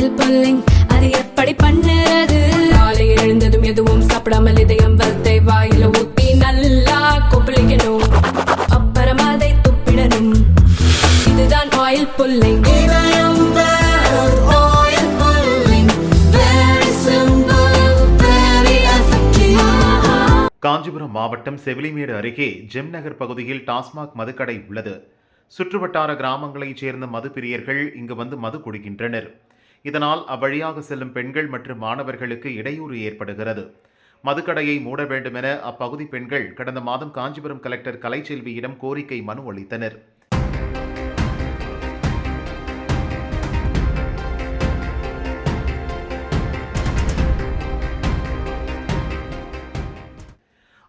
Style pulling அது எப்படி பண்ணுறது? காலை எழுந்ததும் எதுவும் சாப்பிடாமல் இதயம் வளத்தை வாயில ஊத்தி நல்லா கொப்பளிக்கணும். அப்புறம் அதை துப்பிடணும். இதுதான் ஆயில் புல்லிங் காஞ்சிபுரம் மாவட்டம் செவிலிமேடு அருகே ஜெம் நகர் பகுதியில் டாஸ்மாக் மதுக்கடை உள்ளது. சுற்றுவட்டார கிராமங்களைச் சேர்ந்த மது பிரியர்கள் இங்கு வந்து மது குடிக்கின்றனர். இதனால் அவ்வழியாக செல்லும் பெண்கள் மற்றும் மாணவர்களுக்கு இடையூறு ஏற்படுகிறது. மதுக்கடையை மூட வேண்டுமென அப்பகுதி பெண்கள் கடந்த மாதம் காஞ்சிபுரம் கலெக்டர் கலைச்செல்வியிடம் கோரிக்கை மனு அளித்தனர்.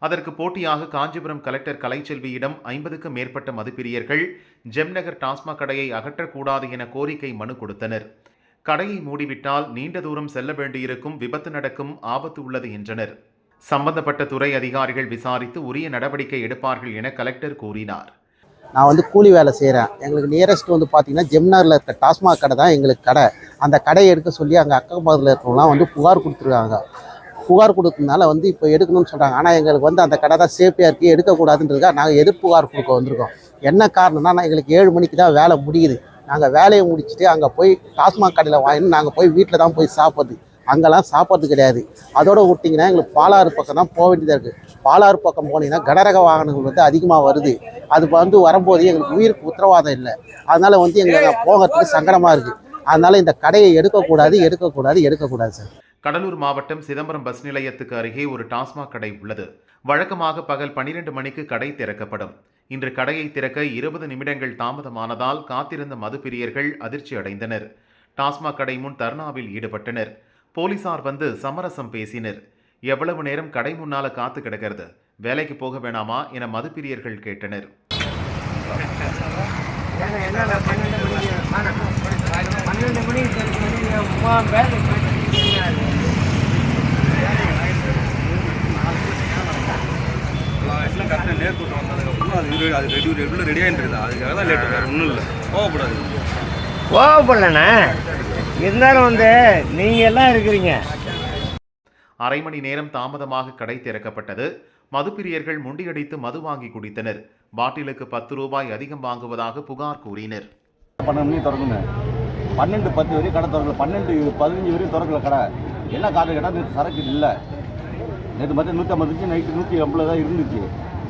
அதற்கு போட்டியாக காஞ்சிபுரம் கலெக்டர் கலைச்செல்வியிடம் ஐம்பதுக்கும் மேற்பட்ட மதுப்பிரியர்கள் ஜெம்நகர் டாஸ்மாக் கடையை அகற்றக்கூடாது என கோரிக்கை மனு கொடுத்தனர். கடையை மூடிவிட்டால் நீண்ட தூரம் செல்ல வேண்டியிருக்கும் விபத்து நடக்கும் ஆபத்து உள்ளது என்றனர். சம்பந்தப்பட்ட துறை அதிகாரிகள் விசாரித்து உரிய நடவடிக்கை எடுப்பார்கள் என கலெக்டர் கூறினார். நான் வந்து கூலி வேலை செய்கிறேன் எங்களுக்கு நியரஸ்ட் வந்து பார்த்தீங்கன்னா ஜெம்னாரில் இருக்க டாஸ்மாக் கடை தான் எங்களுக்கு கடை. அந்த கடையை எடுக்க சொல்லி அங்கே அக்கம் பக்கத்தில் இருக்கவங்களாம் வந்து புகார் கொடுத்துருக்காங்க. புகார் கொடுத்ததுனால வந்து இப்போ எடுக்கணும்னு சொல்கிறாங்க ஆனால் எங்களுக்கு வந்து அந்த கடை தான் சேஃப்டியாக இருக்குது எடுக்கக்கூடாதுன்றதுக்காக நாங்கள் எதிர்ப்புகார் கொடுக்க வந்திருக்கோம். என்ன காரணம்னா நான் எங்களுக்கு ஏழு மணிக்கு தான் வேலை முடியுது. நாங்கள் வேலையை முடிச்சுட்டு அங்கே போய் டாஸ்மாக் கடையில் வாங்கினு நாங்கள் போய் வீட்டில் தான் போய் சாப்பிட்றது. அங்கெல்லாம் சாப்பிட்றது கிடையாது. அதோடு விட்டிங்கன்னா எங்களுக்கு பாலாறு பக்கம் தான் போக வேண்டியதாக இருக்குது பாலாறு பக்கம் போனீங்கன்னா கனரக வாகனங்கள் வந்து அதிகமாக வருது. அது வந்து வரும்போது எங்களுக்கு உயிருக்கு உத்தரவாதம் இல்லை. அதனால் வந்து எங்களுக்கு போகிறதுக்கு சங்கடமாக இருக்குது அதனால் இந்த கடையை எடுக்கக்கூடாது எடுக்கக்கூடாது எடுக்கக்கூடாது சார். கடலூர் மாவட்டம் சிதம்பரம் பஸ் நிலையத்துக்கு அருகே ஒரு டாஸ்மாக் கடை உள்ளது. வழக்கமாக பகல் 12 மணிக்கு கடை திறக்கப்படும். இன்று கடையை திறக்க இருபது நிமிடங்கள் தாமதமானதால் காத்திருந்த மதுப்பிரியர்கள் அதிர்ச்சி அடைந்தனர். டாஸ்மாக் கடை முன் தர்ணாவில் ஈடுபட்டனர். போலீசார் வந்து சமரசம் பேசினர். எவ்வளவு நேரம் கடை முன்னால காத்து கிடக்கிறது? வேலைக்கு போக வேணாமா? என மதுப்பிரியர்கள் கேட்டனர். பன்னெண்டு மணி வேலை எல்லாம் கரெக்டாக லேட் கூட்டம் அது ரெடி ரெகுலர் ரெடி ஆகிட்டு இருக்குது. அதுக்காக தான் லேட் வேறு ஒன்றும் இல்லை. கோவப்படாது கோவப்படலண்ணே. இருந்தாலும் வந்து நீங்கள் எல்லாம் இருக்கிறீங்க. அரை மணி நேரம் தாமதமாக கடை திறக்கப்பட்டது. மதுப்பிரியர்கள் முண்டியடித்து மது வாங்கி குடித்தனர். பாட்டிலுக்கு பத்து ரூபாய் அதிகம் வாங்குவதாக புகார் கூறினர். பன்னெண்டு மணி பன்னெண்டு பத்து வரையும் கடை திறக்கல. பன்னெண்டு பதினஞ்சு வரையும் திறக்கல கடை. என்ன காரணம் கேட்டால் நேற்று சரக்கு இல்லை. நேற்று மட்டும் நூற்றி ஐம்பது நைட்டு நூற்றி ஐம்பது தான் இருந்துச்சு.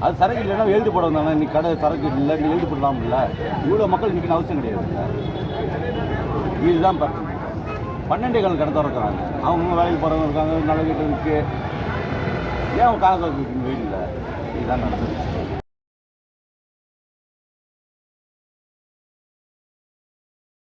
அது சரக்கு இல்லைன்னா எழுதி போட வந்தாங்க இன்னைக்கு கடை சரக்கு இல்லை நீ எழுதி போடலாம்ல இவ்வளோ மக்கள் நிற்கணும் அவசியம் கிடையாது. இதுதான் பிரச்சனை பன்னெண்டே கால் கடை திறக்கிறாங்க. அவங்க வேலைக்கு போகிறவங்க இருக்காங்க நல்ல வீட்டு இருக்குது ஏன் அவங்க காலத்தில் வெயிட் இல்லை? இதுதான் நடந்தது